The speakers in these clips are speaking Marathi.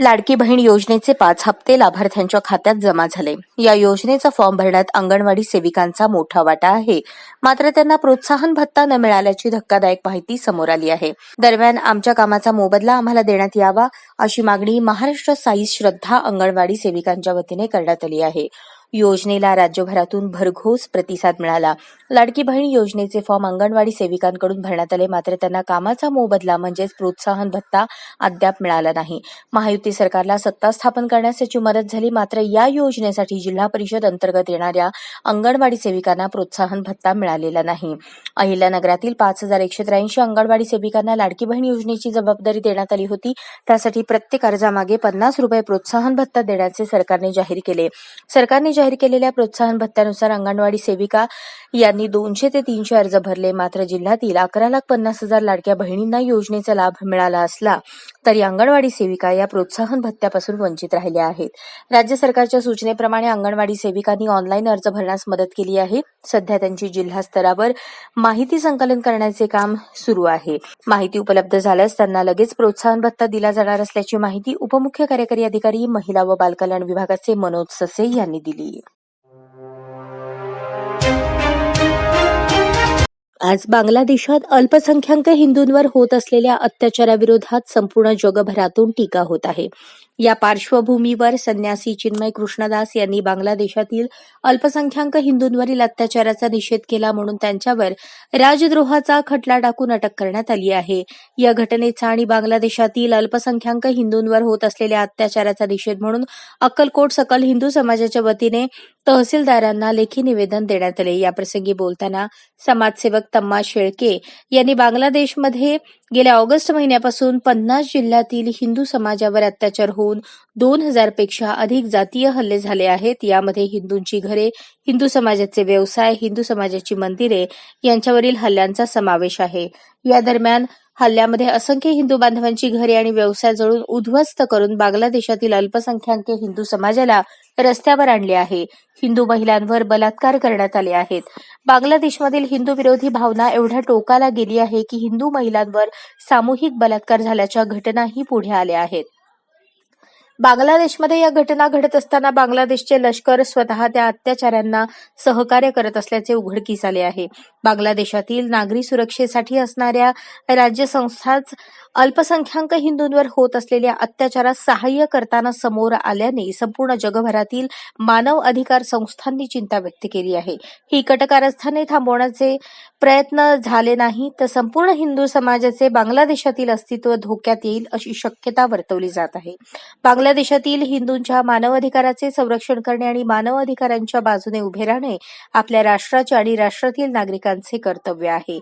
लाडकी बहीण योजनेचे पाच हप्ते लाभार्थ्यांच्या खात्यात जमा झाले. या योजनेचा फॉर्म भरण्यात अंगणवाडी सेविकांचा मोठा वाटा आहे. मात्र त्यांना प्रोत्साहन भत्ता न मिळाल्याची धक्कादायक माहिती समोर आली आहे. दरम्यान आमच्या कामाचा मोबदला आम्हाला देण्यात यावा अशी मागणी महाराष्ट्र साई श्रद्धा अंगणवाडी सेविकांच्या वतीने करण्यात आली आहे. योजनेला राज्यभरातून भरघोस प्रतिसाद मिळाला. लाडकी बहीण योजनेचे फॉर्म अंगणवाडी सेविकांकडून भरण्यात आले. मात्र त्यांना कामाचा मोबदला म्हणजेच प्रोत्साहन भत्ता अद्याप मिळाला नाही. महायुती सरकारला सत्ता स्थापन करण्यास त्याची मदत झाली. मात्र या योजनेसाठी जिल्हा परिषद अंतर्गत येणाऱ्या अंगणवाडी सेविकांना प्रोत्साहन भत्ता मिळालेला नाही. अहिल्यानगरातील पाच हजार एकशे त्र्याऐंशी अंगणवाडी सेविकांना लाडकी बहीण योजनेची जबाबदारी देण्यात आली होती. त्यासाठी प्रत्येक अर्जामागे पन्नास रुपये प्रोत्साहन भत्ता देण्याचे सरकारने जाहीर केले. सरकारने जाहीर केलेल्या प्रोत्साहन भत्त्यानुसार अंगणवाडी सेविका यांनी दोनशे ते तीनशे अर्ज भरले. मात्र जिल्ह्यातील अकरा लाख पन्नास हजार लाडक्या बहिणींना योजनेचा लाभ मिळाला असला तरी अंगणवाडी सेविका या प्रोत्साहन भत्त्यापासून वंचित राहिल्या आहेत. राज्य सरकारच्या सूचनेप्रमाणे अंगणवाडी सेविकांनी ऑनलाईन अर्ज भरण्यास मदत केली आहे. सध्या त्यांची जिल्हा स्तरावर माहिती संकलन करण्याचे काम सुरू आहे. माहिती उपलब्ध झाल्यास त्यांना लगेच प्रोत्साहन भत्ता दिला जाणार असल्याची माहिती उपमुख्य कार्यकारी अधिकारी महिला व बालकल्याण विभागाचे मनोज ससे यांनी दिली. आज बांगलादेशात अल्पसंख्याक हिंदूंवर होत असलेल्या अत्याचाराविरोधात संपूर्ण जगभरातून टीका होत आहे. या पार्श्वभूमीवर संन्यासी चिन्मय कृष्णदास यांनी बांगलादेशातील अल्पसंख्याक हिंदूंवरील अत्याचाराचा निषेध केला म्हणून त्यांच्यावर राजद्रोहाचा खटला टाकून अटक करण्यात आली आहे. या घटनेचा आणि बांगलादेशातील अल्पसंख्याक हिंदूंवर होत असलेल्या अत्याचाराचा निषेध म्हणून अक्कलकोट सकल हिंदू समाजाच्या वतीने तहसीलदारांना लेखी निवेदन देण्यात आले. याप्रसंगी बोलताना समाजसेवक तम्मा शेळके यांनी बांगलादेशमध्ये गेल्या ऑगस्ट महिन्यापासून पन्नास जिल्ह्यातील हिंदू समाजावर अत्याचार होऊन दोन हजारपेक्षा अधिक जातीय हल्ले झाले आहेत. यामध्ये हिंदूंची घरे हिंदू समाजाचे व्यवसाय हिंदू समाजाची मंदिरे यांच्यावरील हल्ल्यांचा समावेश आहे. या दरम्यान हल्ल्यामध्ये असंख्य हिंदू बांधवांची घरे आणि व्यवसाय जळून उद्ध्वस्त करून बांगलादेशातील अल्पसंख्याक हिंदू समाजाला रस्त्यावर आणले आहे. हिंदू महिलांवर बलात्कार करण्यात आले आहेत. बांगलादेशमधील हिंदू विरोधी भावना एवढ्या टोकाला गेली आहे की हिंदू महिलांवर सामूहिक बलात्कार झाल्याच्या घटनाही पुढे आल्या आहेत. बांगलादेशमध्ये या घटना घडत असताना बांगलादेशचे लष्कर स्वतः त्या अत्याचारांना सहकार्य करत असल्याचे उघडकीस आले आहे. बांगलादेशातील नागरी सुरक्षेसाठी असणाऱ्या राज्य संस्थाच अल्पसंख्याक हिंदूंवर होत असलेल्या अत्याचारात सहाय्य करताना समोर आल्याने संपूर्ण जगभरातील मानव अधिकार संस्थांनी चिंता व्यक्त केली आहे. ही कटकारस्थाने थांबवण्याचे प्रयत्न झाले नाही तर संपूर्ण हिंदू समाजाचे बांगलादेशातील अस्तित्व धोक्यात येईल अशी शक्यता वर्तवली जात आहे. देशातील हिंदूंच्या मानव अधिकाराचे संरक्षण करणे आणि मानव अधिकारांच्या बाजूने उभे राहणे आपल्या राष्ट्राचे आणि राष्ट्रातील नागरिकांचे कर्तव्य आहे.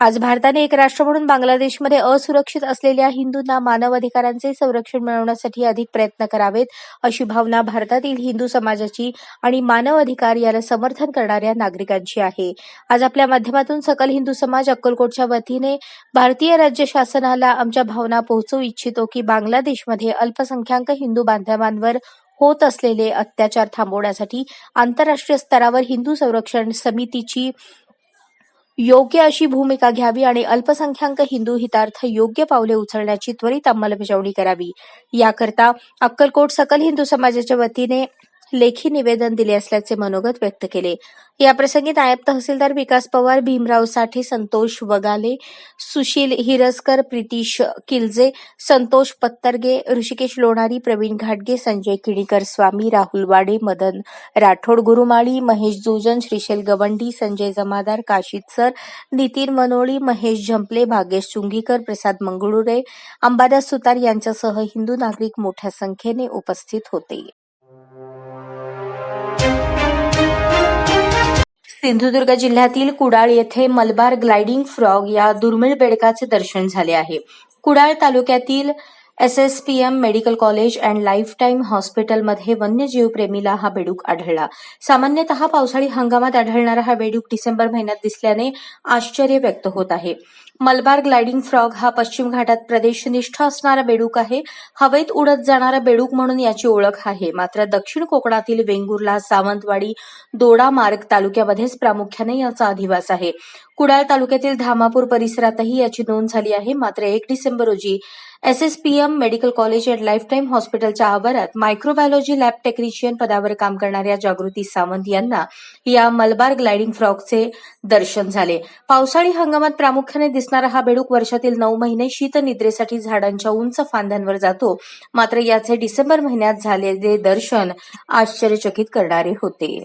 आज भारताने एक राष्ट्र म्हणून बांगलादेशमध्ये असुरक्षित असलेल्या हिंदूंना मानव अधिकारांचे संरक्षण मिळवण्यासाठी अधिक प्रयत्न करावेत अशी भावना भारतातील हिंदू समाजाची आणि मानव अधिकार याला समर्थन करणाऱ्या नागरिकांची आहे. आज आपल्या माध्यमातून सकल हिंदू समाज अक्कलकोटच्या वतीने भारतीय राज्य शासनाला आमच्या भावना पोहोचवू इच्छितो की बांगलादेशमध्ये अल्पसंख्याक हिंदू हिंदू बांधवांवर होत असलेले अत्याचार थांबवण्यासाठी आंतरराष्ट्रीय स्तरावर हिंदू संरक्षण समितीची योग्य अशी भूमिका घ्यावी आणि अल्पसंख्याक हिंदू हितार्थ योग्य पावले उचलण्याची त्वरित अंमलबजावणी करावी. याकरता अक्कलकोट सकल हिंदू समाजाच्या वतीने लेखी निवेदन दिले असल्याचे मनोगत व्यक्त केले. याप्रसंगी नायब तहसीलदार विकास पवार भीमराव साठे संतोष वगाले सुशील हिरसकर प्रितीश किलजे संतोष पत्तरगे ऋषिकेश लोणारी प्रवीण घाटगे संजय किणीकर स्वामी राहुल वाडे मदन राठोड गुरुमाळी महेश जोजन श्रीशैल गवंडी संजय जमादार काशीद सर नितीन मनोळी महेश झंपले भागेश चुंगीकर प्रसाद मंगळुरे अंबादास सुतार यांच्यासह हिंदू नागरिक मोठ्या संख्येने उपस्थित होते. सिंधुदुर्ग जिल्ह्यातील कुडाळ येथे मलबार ग्लायडिंग फ्रॉग या दुर्मिळ बेडकाचे दर्शन झाले आहे. कुडाळ तालुक्यातील S S P M medical college and life time हॉस्पिटलमध्ये वन्यजीव प्रेमीला हा बेडूक आढळला. सामान्यतः पावसाळी हंगामात आढळणारा हा बेडूक डिसेंबर महिन्यात दिसल्याने आश्चर्य व्यक्त होत आहे. मलबार ग्लायडिंग फ्रॉग हा पश्चिम घाटात प्रदेशनिष्ठ असणारा बेडूक आहे. हवेत उडत जाणारा बेडूक म्हणून याची ओळख आहे. मात्र दक्षिण कोकणातील वेंगुर्ला सावंतवाडी दोडा मार्ग तालुक्यामध्येच प्रामुख्याने याचा अधिवास आहे. कुडाळ तालुक्यातील धामापूर परिसरातही याची नोंद झाली आहे. मात्र एक डिसेंबर रोजी SSPM medical college and lifetime हॉस्पिटलच्या आवारात मायक्रोबायोलॉजी लॅब टेक्निशियन पदावर काम करणाऱ्या जागृती सावंत यांना या मलबार ग्लायडिंग फ्रॉकचे दर्शन झाले. पावसाळी हंगामात प्रामुख्याने दिसणारा हा बेडूक वर्षातील नऊ महिने शीतनिद्रेसाठी झाडांच्या उंच फांद्यांवर जातो. मात्र याचे डिसेंबर महिन्यात झालेले दर्शन आश्चर्यचकित करणारे होते.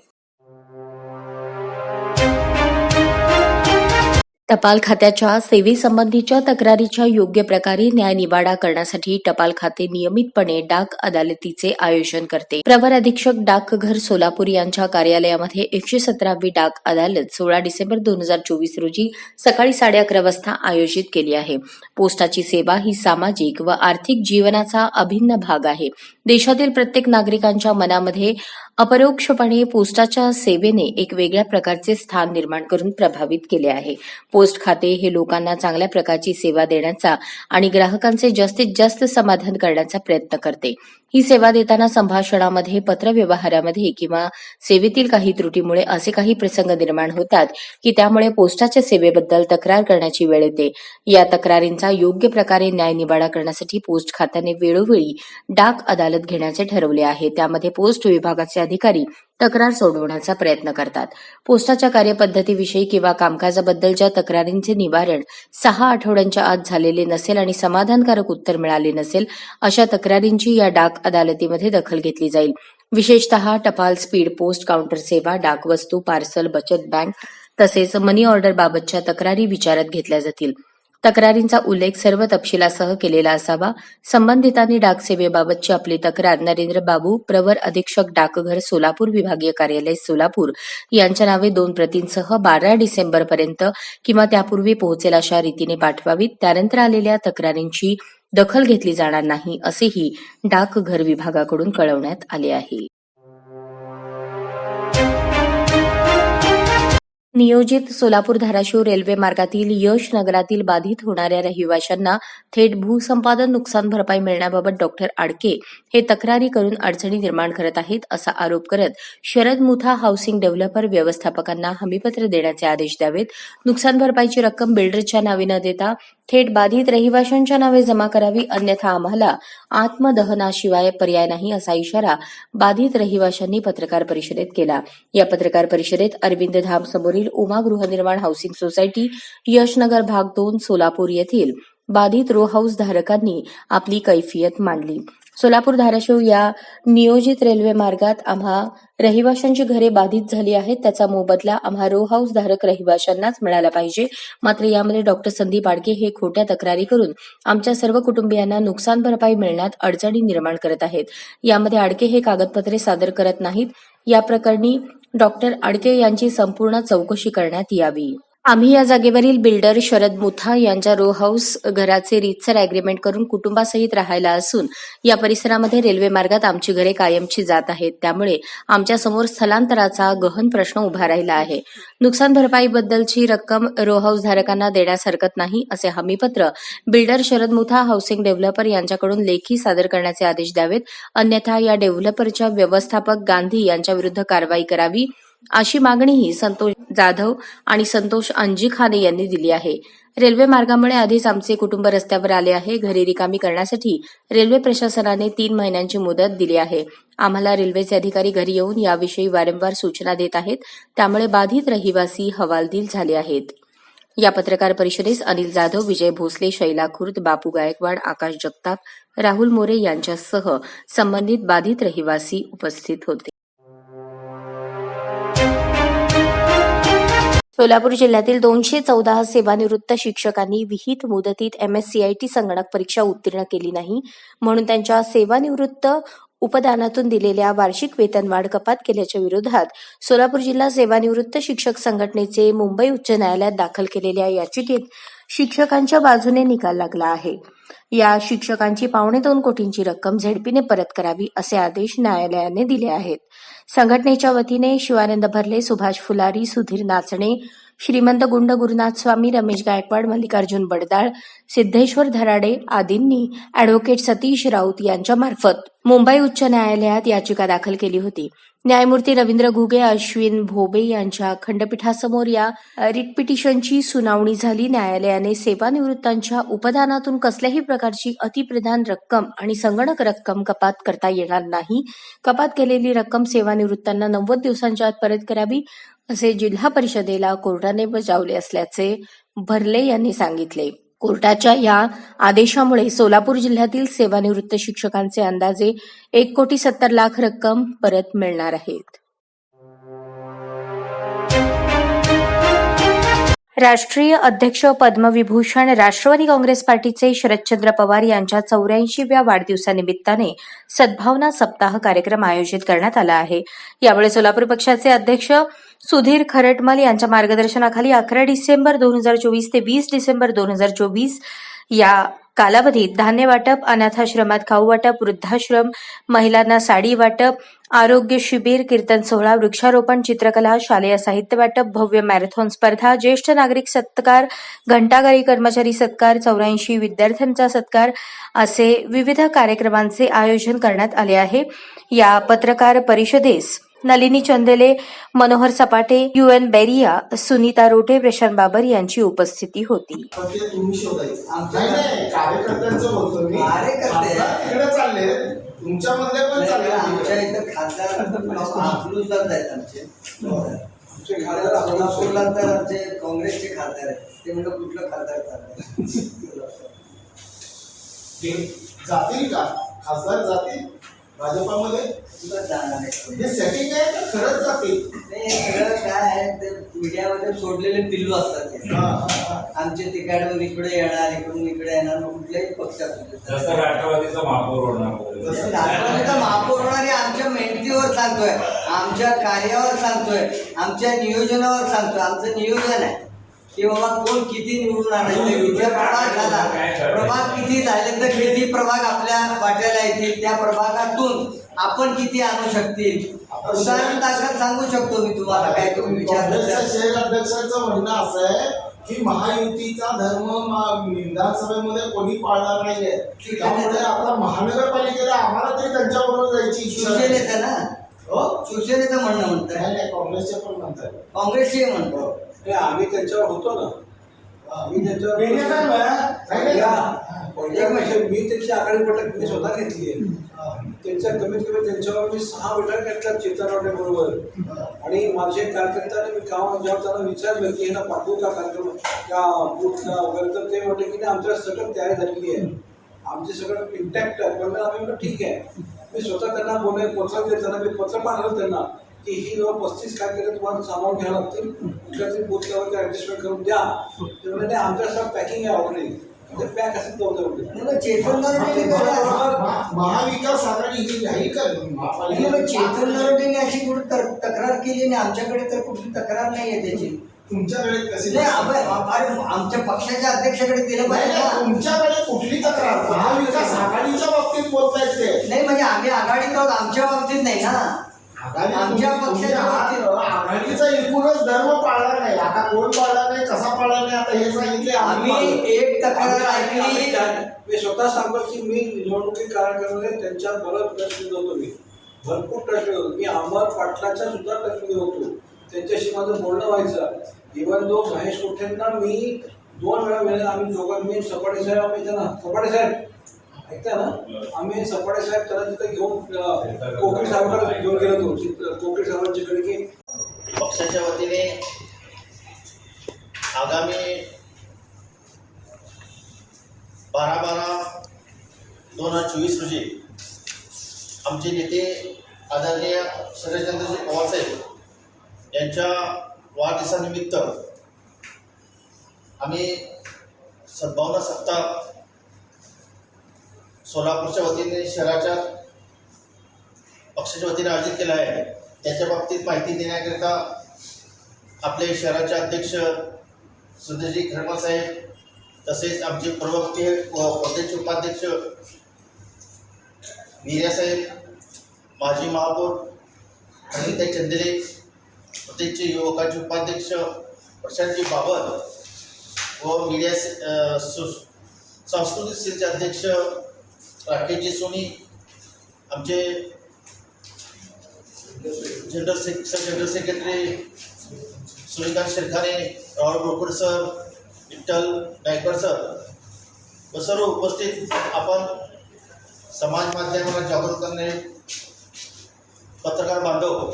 टपाल खात्याच्या सेवेसंबंधीच्या तक्रारीच्या योग्य प्रकारे न्यायनिवाडा करण्यासाठी टपाल खाते नियमितपणे डाक अदालतीचे आयोजन करते. प्रवर अधीक्षक डाकघर सोलापूर यांच्या कार्यालयामध्ये एकशे सतरावी डाक अदालत सोळा डिसेंबर दोन हजार चोवीस रोजी सकाळी साडे अकरा वाजता आयोजित केली आहे. पोस्टाची सेवा ही सामाजिक व आर्थिक जीवनाचा अभिन्न भाग आहे. देशातील प्रत्येक नागरिकांच्या मनामध्ये अपरोक्षपणे पोस्टाच्या सेवेने एक वेगळ्या प्रकारचे स्थान निर्माण करून प्रभावित केले आहे. पोस्ट खाते हे लोकांना चांगल्या प्रकारची सेवा देण्याचा आणि ग्राहकांचे जास्तीत जास्त समाधान करण्याचा प्रयत्न करते. ही सेवा देताना संभाषणामध्ये पत्रव्यवहारामध्ये किंवा सेवेतील काही त्रुटीमुळे असे काही प्रसंग निर्माण होतात की त्यामुळे पोस्टाच्या सेवेबद्दल तक्रार करण्याची वेळ येते. या तक्रारींचा योग्य प्रकारे न्यायनिवाडा करण्यासाठी पोस्ट खात्याने वेळोवेळी डाक अदालत घेण्याचे ठरवले आहे. त्यामध्ये पोस्ट विभागाचे अधिकारी तक्रार सोडवण्याचा प्रयत्न करतात. पोस्टाच्या कार्यपद्धतीविषयी किंवा कामकाजाबद्दलच्या तक्रारींचे निवारण सहा आठवड्यांच्या आत झालेले नसेल आणि समाधानकारक उत्तर मिळाले नसेल अशा तक्रारींची या डाक अदालतीमध्ये दखल घेतली जाईल. विशेषतः टपाल स्पीड पोस्ट काउंटर सेवा डाक वस्तू पार्सल बचत बँक तसेच मनी ऑर्डर बाबतच्या तक्रारी विचारात घेतल्या जातील. तक्रारींचा उल्लेख सर्व तपशिलासह केलेला असावा. संबंधितांनी डाक सेवेबाबतची आपली तक्रार नरेंद्र बाबू प्रवर अधीक्षक डाकघर सोलापूर विभागीय कार्यालय सोलापूर यांच्या नावे दोन प्रतींसह बारा डिसेंबर पर्यंत किंवा त्यापूर्वी पोहोचेल अशा रीतीने पाठवावीत. त्यानंतर आलेल्या तक्रारींची दखल घेतली जाणार नाही असेही डाकघर विभागाकडून कळवण्यात आले आहे. नियोजित सोलापूर धाराशिव रेल्वे मार्गातील यश नगरातील बाधित होणाऱ्या रहिवाशांना थेट भूसंपादन नुकसान भरपाई मिळण्याबाबत डॉक्टर आडके हे तक्रारी करून अडचणी निर्माण करत आहेत असा आरोप करत शरद मुथा हाऊसिंग डेव्हलपर व्यवस्थापकांना हमीपत्र देण्याचे आदेश द्यावेत. नुकसान भरपाईची रक्कम बिल्डरच्या नावे न देता थेट बाधित रहिवाशांच्या नावे जमा करावी अन्यथा आम्हाला आत्मदहनाशिवाय पर्याय नाही असा इशारा बाधित रहिवाशांनी पत्रकार परिषदेत केला. या पत्रकार परिषदेत अरविंद धाम समोरील उमा गृहनिर्माण हाऊसिंग सोसायटी यशनगर भाग दोन सोलापूर येथील बाधित रो हाऊस धारकांनी आपली कैफियत मांडली. सोलापूर धाराशिव या नियोजित रेल्वे मार्गात आम्हा रहिवाशांची घरे बाधित झाली आहेत. त्याचा मोबदला आम्हा रो हाऊस धारक रहिवाशांनाच मिळाला पाहिजे. मात्र यामध्ये डॉक्टर संदीप आडके हे खोट्या तक्रारी करून आमच्या सर्व कुटुंबियांना नुकसान भरपाई मिळण्यात अडचणी निर्माण करत आहेत. यामध्ये आडके हे कागदपत्रे सादर करत नाहीत. या प्रकरणी डॉक्टर आडके यांची संपूर्ण चौकशी करण्यात यावी. आम्ही या जागेवरील बिल्डर शरद मुथा यांच्या रो हाऊस घराचे रीतसर अग्रीमेंट करून कुटुंबासहित राहायला असून या परिसरामध्ये रेल्वे मार्गात आमची घरे कायमची जात आहेत. त्यामुळे आमच्यासमोर स्थलांतराचा गहन प्रश्न उभा राहिला आहे. नुकसान भरपाईबद्दलची रक्कम रो हाऊस धारकांना देण्यास हरकत नाही असे हमीपत्र builder Sharad Mutha housing developer यांच्याकडून लेखी सादर करण्याचे आदेश द्यावेत. अन्यथा या डेव्हलपरच्या व्यवस्थापक गांधी यांच्या विरुद्ध कारवाई करावी. अशी मागणीही संतोष जाधव आणि संतोष अंजिखाने यांनी दिली आहे. रेल्वे मार्गामुळे आधीच आमचे कुटुंब रस्त्यावर आले आहे. घरे रिकामी करण्यासाठी रेल्वे प्रशासनाने तीन महिन्यांची मुदत दिली आहे. आम्हाला रेल्वेचे अधिकारी घरी येऊन याविषयी वारंवार सूचना देत आहेत. त्यामुळे बाधित रहिवासी हवालदिल झाले आहेत. या पत्रकार परिषदेस अनिल जाधव विजय भोसले शैला खुर्द बापू गायकवाड आकाश जगताप राहुल मोरे यांच्यासह संबंधित बाधित रहिवासी उपस्थित होते. सोलापूर जिल्ह्यातील दोनशे चौदा सेवानिवृत्त शिक्षकांनी विहित मुदतीत एमएससीआयटी संगणक परीक्षा उत्तीर्ण केली नाही. म्हणून त्यांच्या सेवानिवृत्त उपदानातून दिलेल्या वार्षिक वेतनवाढ कपात केल्याच्या विरोधात सोलापूर जिल्हा सेवानिवृत्त शिक्षक संघटनेचे मुंबई उच्च न्यायालयात दाखल केलेल्या याचिकेत शिक्षकांच्या बाजूने निकाल लागला आहे. या शिक्षकांची पावणे दोन कोटींची रक्कम झेडपीने परत करावी असे आदेश न्यायालयाने दिले आहेत. संघटनेच्या वतीने शिवानंद भरले सुभाष फुलारी सुधीर नाचणे श्रीमंत गुंड गुरुनाथ स्वामी रमेश गायकवाड मल्लिकार्जुन बडदाळ सिद्धेश्वर धराडे आदींनी अॅडव्होकेट सतीश राऊत यांच्यामार्फत मुंबई उच्च न्यायालयात याचिका दाखल केली होती. न्यायमूर्ती रवींद्र घुगे अश्विन भोबे यांच्या खंडपीठासमोर या रिट पिटिशनची सुनावणी झाली. न्यायालयाने सेवानिवृत्तांच्या उपदानातून कसल्याही प्रकारची अतिप्रधान रक्कम आणि संगणक रक्कम कपात करता येणार नाही. कपात केलेली रक्कम सेवानिवृत्तांना नव्वद दिवसांच्या आत परत करावी. असे जिल्हा परिषदेला कोर्टाने बजावले असल्याचे भरले यांनी सांगितले. कोर्टाच्या या आदेशामुळे सोलापूर जिल्ह्यातील सेवानिवृत्त शिक्षकांचे अंदाजे एक कोटी सत्तर लाख रक्कम परत मिळणार आहेत राष्ट्रीय अध्यक्ष पद्मविभूषण राष्ट्रवादी काँग्रेस पार्टीचे शरदचंद्र पवार यांच्या चौऱ्याऐंशीव्या वाढदिवसानिमित्ताने सद्भावना सप्ताह कार्यक्रम आयोजित करण्यात आला आहे. यावेळी सोलापूर पक्षाचे अध्यक्ष सुधीर खरटमल यांच्या मार्गदर्शनाखाली अकरा डिसेंबर दोन हजार चोवीस ते वीस डिसेंबर दोन हजार चोवीस या कालावधीत धान्य वाटप अनाथाश्रमात खाऊ वाटप वृद्धाश्रम महिलांना साडी वाटप आरोग्य शिबिर कीर्तन सोहळा वृक्षारोपण चित्रकला शालेय साहित्य वाटप भव्य मॅरेथॉन स्पर्धा ज्येष्ठ नागरिक सत्कार घंटागारी कर्मचारी सत्कार चौऱ्याऐंशी विद्यार्थ्यांचा सत्कार असे विविध कार्यक्रमांचे आयोजन करण्यात आले आहे. या पत्रकार परिषदेस नलिनी चंदेले मनोहर सपाटे यू एन बेरिया सुनीता रोटे प्रशांत बाबर यांची उपस्थिती होती. सोलापूरला तर आमचे काँग्रेसचे खासदार आहेत ते कुठलं खासदार चाललंय जातील का? खासदार जातील? भाजपामध्ये तुला जाणार आहे हे सेटिंग आहे का खरंच सगळं काय आहे ते मीडियामध्ये सोडलेले पिल्लू असतात ते हा, हा, हा. आमचे तिकडून इकडे येणार इकडून इकडे येणार मग कुठल्याही पक्षात. जसं राष्ट्रवादीचा महापौर होणार वगैरे. जसं राष्ट्रवादीचा महापौर होणारे आमच्या मेहनतीवर सांगतोय आमच्या कार्यावर सांगतोय आमच्या नियोजनावर सांगतोय आमचं नियोजन आहे की बाबा कोण किती निवडून आणायचे? प्रभाग झाला. प्रभाग किती झाले तर किती प्रभाग आपल्या वाट्याला येतील? त्या प्रभागातून आपण किती आणू शकतील? उदाहरण दाखल सांगू शकतो मी तुम्हाला. काय तुम्ही तर. शहर अध्यक्षांचं म्हणणं असं आहे की महायुतीचा धर्म विधानसभेमध्ये कोणी पाळणार नाहीये. त्यामुळे आता महानगरपालिकेला आम्हाला तरी त्यांच्याबरोबर जायची. शिवसेनेचं ना? हो? शिवसेनेचं म्हणणं नाही काँग्रेसचे पण म्हणतात काँग्रेसचे म्हणतो आम्ही त्यांच्यावर होतो ना. आम्ही त्यांच्यावर वर्षी मी त्यांची आघाडी बैठक मी स्वतः घेतली आहे. त्यांच्या कमीत कमी त्यांच्यावर मी सहा बैठक घेतल्या चेतनवाडे बरोबर. आणि माझे कार्यकर्त्याने मी काम जेव्हा त्यांना विचारलं की यांना पाठवू का कार्यक्रम? त्या बूथला वगैरे? तर ते म्हटले की आमच्या सगळं तयारी झालेली आहे. आमचे सगळं इंटॅक्ट आहे. पण आम्ही ठीक आहे. मी स्वतः त्यांना बोलणे पत्र देताना मी पत्र पाठवलं त्यांना. की ही जवळ पस्तीस कार्यकर्ते तुम्हाला सामावून घ्यावं लागतील. कुठल्या तरी बूथल्यावरती ऍडजस्टमेंट करून द्या. ते म्हणजे नाही आमच्या सगळं पॅकिंग आहे ऑलरेडी ते पॅक असेल तो म्हणलं चेतन कसं महाविकास आघाडी ही जाहीर कर आणि मग चेतन नरोटेने अशी कुठे तर- तक्रार केली नाही आमच्याकडे तर कुठली तक्रार नाही आहे त्याची. तुमच्याकडे कशी नाही आमच्या पक्षाच्या अध्यक्षाकडे दिलं पाहिजे तुमच्याकडे कुठली तक्रार? महाविकास आघाडीच्या बाबतीत बोलतायत ते. नाही म्हणजे आम्ही आघाडीत आहोत आमच्या बाबतीत नाही ना. आमच्या हा- आघाडीचा एकूणच धर्म पाळला नाही. आता कोण पाळला नाही कसा पाळला नाही आता हे सांगितले आम्ही एक तक्रार ऐकली. मी स्वतः सांगतो की मी निवडणुकी कार्यक्रमामध्ये त्यांच्या बरोबर टच मध्ये होतो मी. भरपूर टच होतो. मी अमर पाटलाच्या सुद्धा टच होतो. त्यांच्याशी माझं बोलणं व्हायचं. इव्हन दो महेश कोठेंना मी दोन वेळा वेळेला आम्ही दोघं मी सपाटे साहेब आम्ही त्यांना सपाटे साहेब ऐकता ना? आम्ही सपाटे साहेब त्याला तिथे घेऊन अं, कोकणी घेऊन गेलो होतो. चित्र- कोकणी साहेबांच्याकडे की पक्षाच्या वतीने आगामी बारा बारा दोन हजार चोवीस रोजी आमचे नेते आदरणीय शरदचंद्रजी पवारसाहेब यांच्या वाढदिवसानिमित्त आम्ही सद्भावना सप्ताह सोलापूरच्या वतीने शहराच्या पक्षाच्या वतीने आयोजित केला आहे. त्याच्या बाबतीत माहिती देण्याकरिता आपले शहराचे अध्यक्ष सुधीरजी खरमल साहेब तसेच आमचे प्रवक्ते व प्रदेश उपाध्यक्ष वीर्यासाहेब माजी महापौर अनिता चंदेले प्रदेशचे युवकाचे उपाध्यक्ष प्रशांतजी बाबर व मीडिया संस्कृती अ, सेलचे अध्यक्ष राकेशजी सोनी आमचे जनरल से general secretary Suryakant Sherkhane Rahul Borkar sir Vitthal Gaikwad sir व सर्व उपस्थित आपण समाज माध्यमाला जागृत करणे पत्रकार बांधव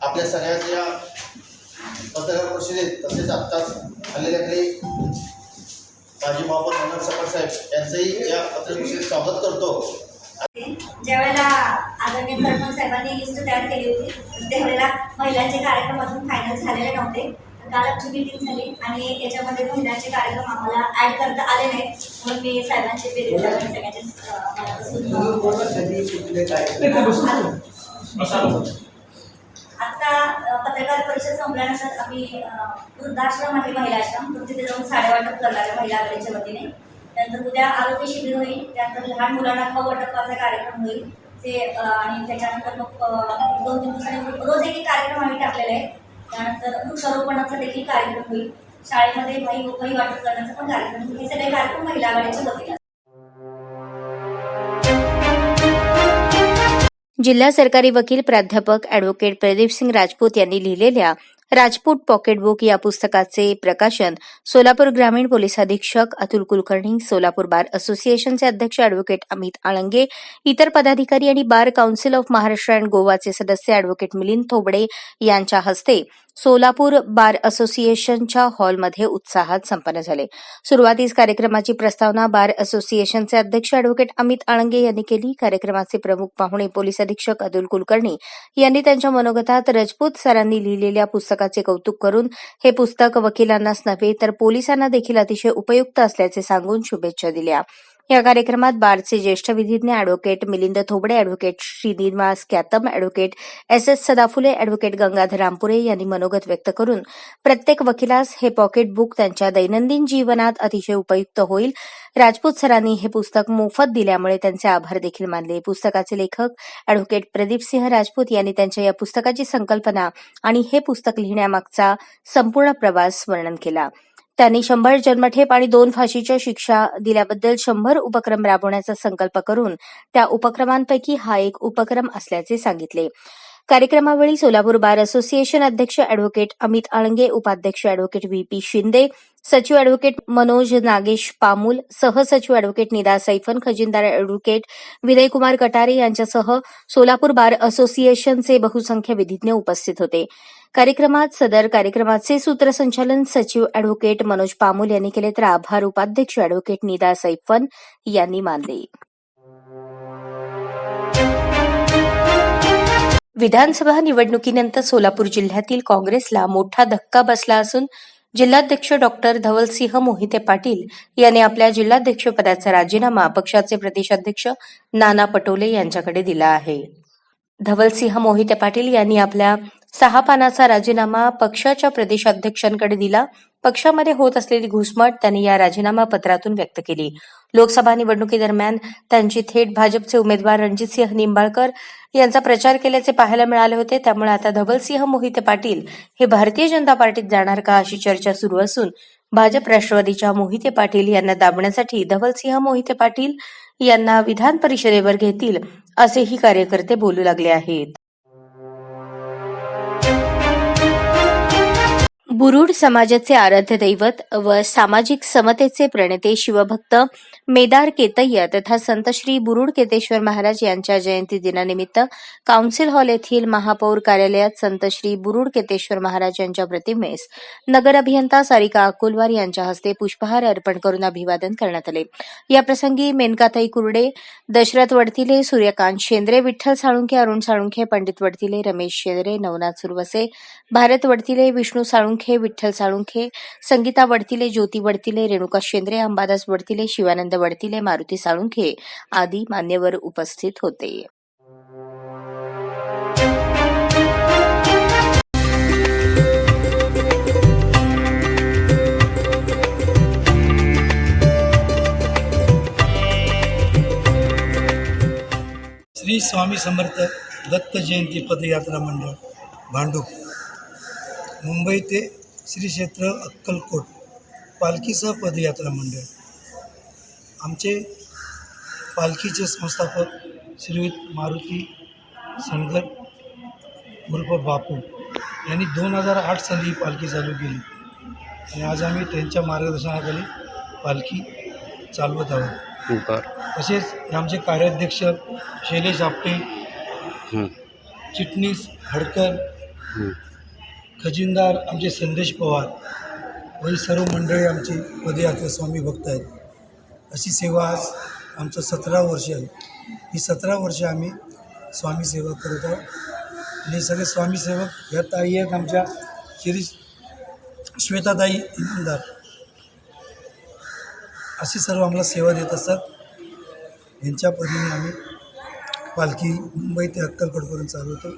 आपल्या सगळ्यांच्या पत्रकार परिषदेत तसेच आत्ताच आलेल्या काही माजी महापौर मनोहर सपा साहेब यांचंही या पत्रपरिषदेत स्वागत करतो. ज्यावेळेला आदरणीय सरपंच साहेबांनी लिस्ट तयार केली होती त्यावेळेला महिलांचे कार्यक्रम अजून फायनल झालेले नव्हते. काल आमची मीटिंग झाली आणि याच्यामध्ये महिलांचे कार्यक्रम आम्हाला ऍड करता आले नाहीत. म्हणून मी साहेबांचे सगळ्यांचे आता पत्रकार परिषद संपल्यानंतर आम्ही वृद्धाश्रम आहे महिला आश्रम तर तिथे जाऊन साडेवाटप करणार आहे महिला आघाडीच्या वतीने. त्यानंतर उद्या आरोग्य शिबिर होईल. त्यानंतर लहान मुलांना खाऊ वाटपाचा कार्यक्रम होईल. ते आणि त्याच्यानंतर मग दोन तीन दिवसांनी रोज एक कार्यक्रम आम्ही टाकलेला आहे त्यानंतर वृक्षारोपणाचा देखील कार्यक्रम होईल. शाळेमध्ये वही वही वाटप करण्याचा पण कार्यक्रम हे सगळे कार्यक्रम महिला आघाडीच्या वतीने जिल्हा सरकारी वकील प्राध्यापक ऍडव्होकेट प्रदीपसिंग राजपूत यांनी लिहिलेल्या राजपूत पॉकेटबुक या पुस्तकाचे प्रकाशन सोलापूर ग्रामीण पोलीस अधीक्षक अतुल कुलकर्णी सोलापूर बार असोसिएशनचे अध्यक्ष ऍडव्होकेट अमित आळंगे इतर पदाधिकारी आणि bar council of Maharashtra and गोवाचे सदस्य अॅडव्होकेट मिलिंद थोबडे यांच्या हस्ते सोलापूर बार असोसिएशनच्या हॉलमध्ये उत्साहात संपन्न झाले. सुरुवातीस कार्यक्रमाची प्रस्तावना बार असोसिएशनचे अध्यक्ष अॅडव्होकेट अमित आळंगे यांनी केली. कार्यक्रमाचे प्रमुख पाहुणे पोलीस अधीक्षक अतुल कुलकर्णी यांनी त्यांच्या मनोगतात रजपूत सरांनी लिहिलेल्या पुस्तकाचे कौतुक करून हे पुस्तक वकिलांनाच नव्हे तर पोलिसांना देखील अतिशय उपयुक्त असल्याचे सांगून शुभेच्छा दिल्या. या कार्यक्रमात बारचे ज्येष्ठ विधिज्ञ advocate Milind Thobade advocate Shrinivas Kyatam advocate S S Sadaphule advocate Gangadhar Rampure यांनी मनोगत व्यक्त करून प्रत्येक वकिलास हे पॉकेट बुक त्यांच्या दैनंदिन जीवनात अतिशय उपयुक्त होईल. राजपूत सरांनी हे पुस्तक मोफत दिल्यामुळे त्यांचे आभार देखील मानले. पुस्तकाचे लेखक अॅडव्होकेट प्रदीप सिंह राजपूत यांनी त्यांच्या या पुस्तकाची संकल्पना आणि हे पुस्तक लिहिण्यामागचा संपूर्ण प्रवास वर्णन केला. त्यांनी शंभर जन्मठेप आणि दोन फाशीच्या शिक्षा दिल्याबद्दल शंभर उपक्रम राबवण्याचा संकल्प करून त्या उपक्रमांपैकी हा एक उपक्रम असल्याचे सांगितले. कार्यक्रमावेळी सोलापूर बार असोसिएशन अध्यक्ष अॅडव्होकेट अमित आळंगे उपाध्यक्ष अॅडव्होकेट व्ही पी शिंदे सचिव अॅडव्होकेट मनोज नागेश पामूल सहसचिव अॅडव्होकेट निदा सैफन खजिनदार अॅडव्होकेट विनयकुमार कटारे यांच्यासह सोलापूर बार असोसिएशनचे बहुसंख्य विधिज्ञ उपस्थित होते. कार्यक्रमात सदर कार्यक्रमाचे सूत्रसंचालन सचिव अॅडव्होकेट मनोज पामुल यांनी केले तर आभार. उपाध्यक्ष अॅडव्होकेट निदा सैफन यांनी मानले. विधानसभा निवडणुकीनंतर सोलापूर जिल्ह्यातील काँग्रेसला मोठा धक्का बसला असून जिल्हाध्यक्ष डॉक्टर धवलसिंह मोहिते पाटील यांनी आपल्या जिल्हाध्यक्षपदाचा राजीनामा पक्षाचे प्रदेशाध्यक्ष नाना पटोले यांच्याकडे दिला आहे. धवलसिंह मोहिते पाटील यांनी आपल्या सहा पानाचा राजीनामा पक्षाच्या प्रदेशाध्यक्षांकडे दिला. पक्षामध्ये होत असलेली घुसमट त्यांनी या राजीनामा पत्रातून व्यक्त केली. लोकसभा निवडणुकीदरम्यान त्यांची थेट भाजपचे उमेदवार रणजितसिंह निंबाळकर यांचा प्रचार केल्याचे पाहायला मिळाले होते. त्यामुळे आता धवलसिंह मोहिते पाटील हे भारतीय जनता पार्टीत जाणार का अशी चर्चा सुरू असून भाजप राष्ट्रवादीच्या मोहिते पाटील यांना दाबण्यासाठी धवलसिंह मोहिते पाटील यांना विधान परिषदेवर घेतील असेही कार्यकर्ते बोलू लागले आहेत. बुरुड समाजाचे आराध्य दैवत व सामाजिक समतेचे प्रणेते शिवभक्त मेदार केतय्य तथा संत श्री बुरुड केतेश्वर महाराज यांच्या जयंती दिनानिमित्त काउन्सिल हॉल येथील महापौर कार्यालयात संत श्री बुरुड केतेश्वर महाराज यांच्या प्रतिमेस नगर अभियंता सारिका अकोलवार यांच्या हस्ते पुष्पहार अर्पण करून अभिवादन करण्यात आले. याप्रसंगी मेनकाताई कुर्डे दशरथ वडतिले सूर्यकांत शेंद्रे विठ्ठल साळुंखे अरुण साळुंखे पंडित वडतिले रमेश शेंद्रे नवनाथ सुरवसे भारत वडतिले विष्णू साळुंखे विठ्ठल साळुंखे संगीता वडतिले ज्योती वडतिले रेणुका शेंद्रे अंबादास वडतिले शिवानंद वडतिले मारुती साळुंखे आदी मान्यवर उपस्थित होते. श्री स्वामी समर्थ दत्त जयंती पदयात्रा मंडळ भांडूप. मुंबई ते श्री क्षेत्र अक्कलकोट पालखीसह पदयात्रा मंडळ. आमचे पालखीचे संस्थापक श्रीयुत मारुती सनगर उर्फ बापू यांनी दोन हजार आठ साली ही पालखी चालू केली. आणि आज आम्ही त्यांच्या मार्गदर्शनाखाली पालखी चालवत आहोत. तसेच आमचे कार्याध्यक्ष शैलेश आपटे चिटणीस हडकर. खजिनदार आमचे संदेश पवार व ही सर्व मंडळी आमची पदयात्रा स्वामी भक्त आहेत. अशी सेवा आज आमचं सतरा वर्ष आहे. ही सतरा वर्ष आम्ही स्वामी सेवा करत आहोत. आणि हे सगळे स्वामी सेवक ह्या ताई आहेत आमच्या श्री श्वेताताई इनामदार अशी सर्व आम्हाला सेवा देत असतात. यांच्या परीने आम्ही पालखी मुंबई ते अक्कलकडपर्यंत चालवतो.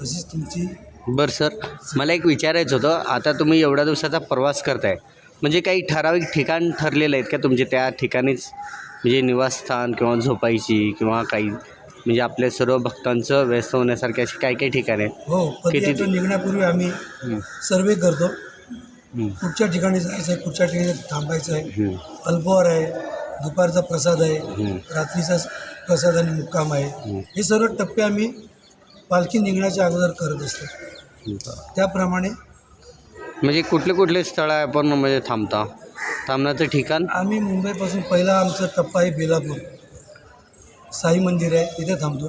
तशीच तुमची बरं सर मला एक विचारायचं होतं. आता तुम्ही एवढ्या दिवसाचा प्रवास करताय. म्हणजे काही ठराविक ठिकाण ठरलेलं आहेत का तुमचे? त्या ठिकाणीच म्हणजे निवासस्थान किंवा झोपायची किंवा काही म्हणजे आपल्या सर्व भक्तांचं व्यस्त होण्यासारखे असे काही काही ठिकाण आहेत? हो पदयात्रा निघण्यापूर्वी आम्ही हं, सर्वे करतो. हं, कुठच्या ठिकाणी जायचं आहे कुठच्या ठिकाणी थांबायचं आहे हं, अल्पहार आहे दुपारचा प्रसाद आहे हं. रात्रीचा प्रसाद आणि मुक्काम आहे. हं. हे सर्व टप्पे आम्ही पालखी निघण्याच्या अगोदर करत असतो. त्याप्रमाणे म्हणजे कुठले कुठले स्थळ आहे आपण म्हणजे थांबता? थांबण्याचं ठिकाण? आम्ही मुंबईपासून पहिला आमचा टप्पा आहे बेलापूर. साई मंदिर आहे तिथे थांबतो.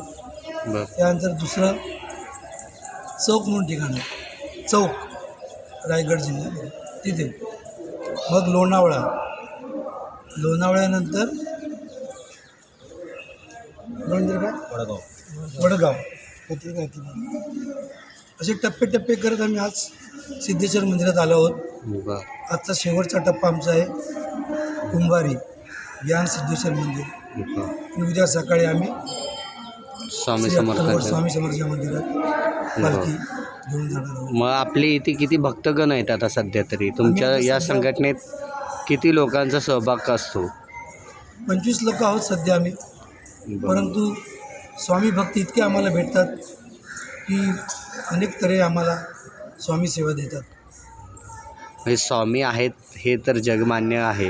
बरं. त्यानंतर दुसरं चौक म्हणून ठिकाण आहे. चौक रायगड जिल्ह्यामध्ये तिथे. मग लोणावळा. लोणावळ्यानंतर म्हणजे काय? वडगाव. वडगाव. तिथे काय तिथे. असे टप्पे टप्पे करत आम्ही आज सिद्धेश्वर मंदिरात आलो आहोत. आजचा शेवटचा टप्पा आमचा आहे. कुंभारी ज्ञान सिद्धेश्वर मंदिर. आणि उद्या सकाळी आम्ही स्वामी समर्थांचं स्वामी समर्थच्या मंदिरात पालखी घेऊन जाणार आहोत. मग आपले इथे किती भक्तगण आहेत आता सध्या तरी? तुमच्या या संघटनेत किती लोकांचा सहभाग असतो? पंचवीस लोक आहोत सध्या आम्ही. परंतु स्वामी भक्त इतके आम्हाला भेटतात की अनेक तऱ्हे आम्हाला स्वामी सेवा देतात. हे स्वामी आहेत हे तर जगमान्य आहे.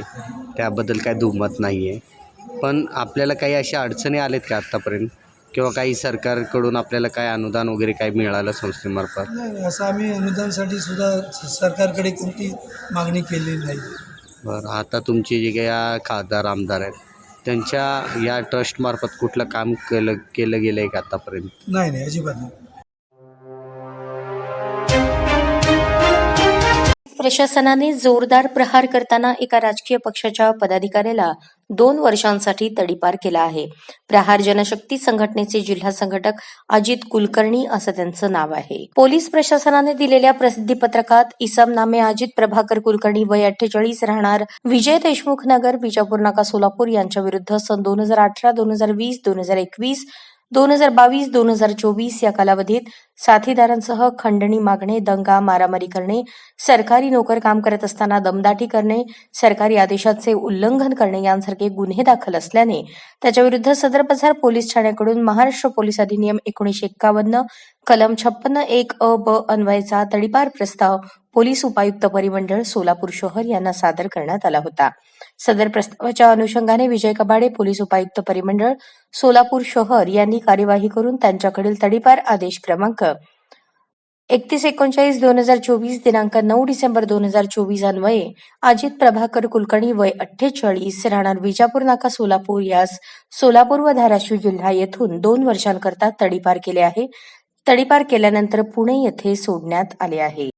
त्याबद्दल काय दुमत नाही आहे पण आपल्याला काही अशा अडचणी आल्यात का आत्तापर्यंत किंवा काही सरकारकडून आपल्याला काय अनुदान वगैरे काय मिळालं संस्थेमार्फत? नाही असं आम्ही अनुदानसाठी सुद्धा सरकारकडे कोणती मागणी केलेली नाही. बरं आता तुमचे जे काही खासदार आमदार आहेत त्यांच्या या ट्रस्टमार्फत कुठलं काम केलं केलं गेलं आहे का आत्तापर्यंत नाही नाही अजिबात नाही. प्रशासनाने जोरदार प्रहार करताना एका राजकीय पक्षाच्या पदाधिकाऱ्याला दोन वर्षांसाठी तडीपार केला आहे. प्रहार जनशक्ती संघटनेचे जिल्हा संघटक अजित कुलकर्णी असं त्यांचं नाव आहे. पोलीस प्रशासनाने दिलेल्या प्रसिद्धी पत्रकात इसम नामे अजित प्रभाकर कुलकर्णी वय अठ्ठेचाळीस राहणार विजय देशमुख नगर विजापूर नाका सोलापूर यांच्या विरुद्ध सन दोन हजार अठरा दोन हजार वीस दोन हजार एकवीस दोन हजार बावीस दोन हजार चोवीस या कालावधीत साथीदारांसह खंडणी मागणे दंगा मारामारी करणे सरकारी नोकर काम करत असताना दमदाटी करणे सरकारी आदेशाचे उल्लंघन करणे यांसारखे गुन्हे दाखल असल्याने त्याच्याविरुद्ध सदर बाजार पोलीस ठाण्याकडून महाराष्ट्र पोलीस अधिनियम एकोणीशे एक्कावन्न कलम छप्पन्न एक अ ब अन्वयचा तडीपार प्रस्ताव पोलीस उपायुक्त परिमंडळ सोलापूर शहर यांना सादर करण्यात आला होता. सदर प्रस्तावाच्या अनुषंगाने विजय कबाडे पोलीस उपायुक्त परिमंडळ सोलापूर शहर यांनी कार्यवाही करून त्यांच्याकडील तडीपार आदेश क्रमांक एकतीस एकोणचाळीस दोन हजार चोवीस दिनांक नऊ डिसेंबर दोन हजार चोवीस अन्वये अजित प्रभाकर कुलकर्णी वय अठ्ठेचाळीस राहणार विजापूर नाका सोलापूर यास सोलापूर व धाराशिव जिल्हा येथून दोन वर्षांकरता तडीपार केले आहे. तडीपार केल्यानंतर पुणे येथे सोडण्यात आले आहे.